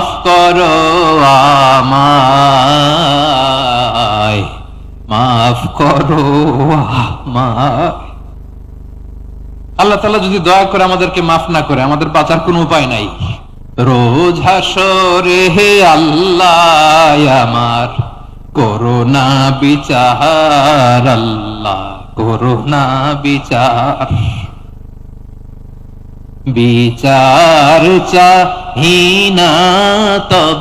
মাফ করো আমায়, মাফ করো আমায়। আল্লাহ তাআলা যদি দয়া করে আমাদেরকে মাফ না করে, আমাদের বাঁচার কোনো উপায় নাই। রোজ হাসরে হে আল্লাহ আমার, করোনা বিচার, আল্লাহ করোনা বিচার। বিচার চাহিনা তব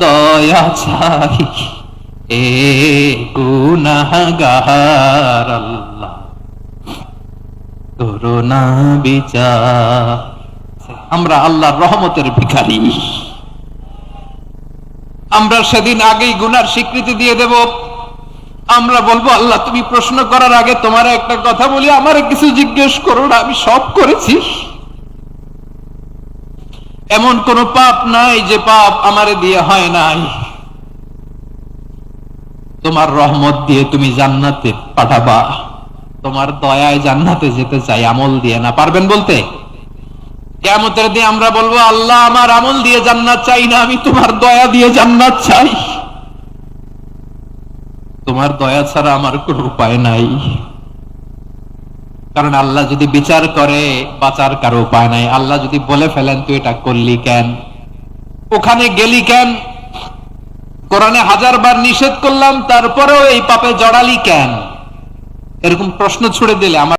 দয়া চাই এ গুনাহগার করোনা বিচার। আমরা আল্লাহর রহমতের ভিখারি। আমরা সেদিন আগেই গুনার স্বীকৃতি দিয়ে দেব। আমরা বলব, আল্লাহ, তুমি প্রশ্ন করার আগে তোমার একটা কথা বলি, আমার কিছু জিজ্ঞেস করো না, আমি সব করেছি। এমন কোন পাপ নাই যে পাপ আমারে দিয়ে হয় নাই। তোমার রহমত দিয়ে তুমি জান্নাতে পাঠাবা। তোমার দয়ায় জান্নাতে যেতে চাই, আমল দিয়ে না। পারবেন বলতে? কেমতের দিয়ে আমরা বলব, আল্লাহ আমার আমল দিয়ে জান্নাত চাই না, আমি তোমার দয়া দিয়ে জান্নাত চাই। তোমার দয়া ছাড়া আমার কোনো উপায় নাই। কারণ আল্লাহ যদি বিচার করে, বাঁচার কারও উপায় নাই। আল্লাহ যদি বলে ফেলেন, তুই এটা করলি কেন? ওখানে গেলি কেন? কোরআনে হাজার বার নিষেধ করলাম, তারপরেও এই পাপে জড়ালি কেন? এরকম প্রশ্ন ছুড়ে দিলে আমার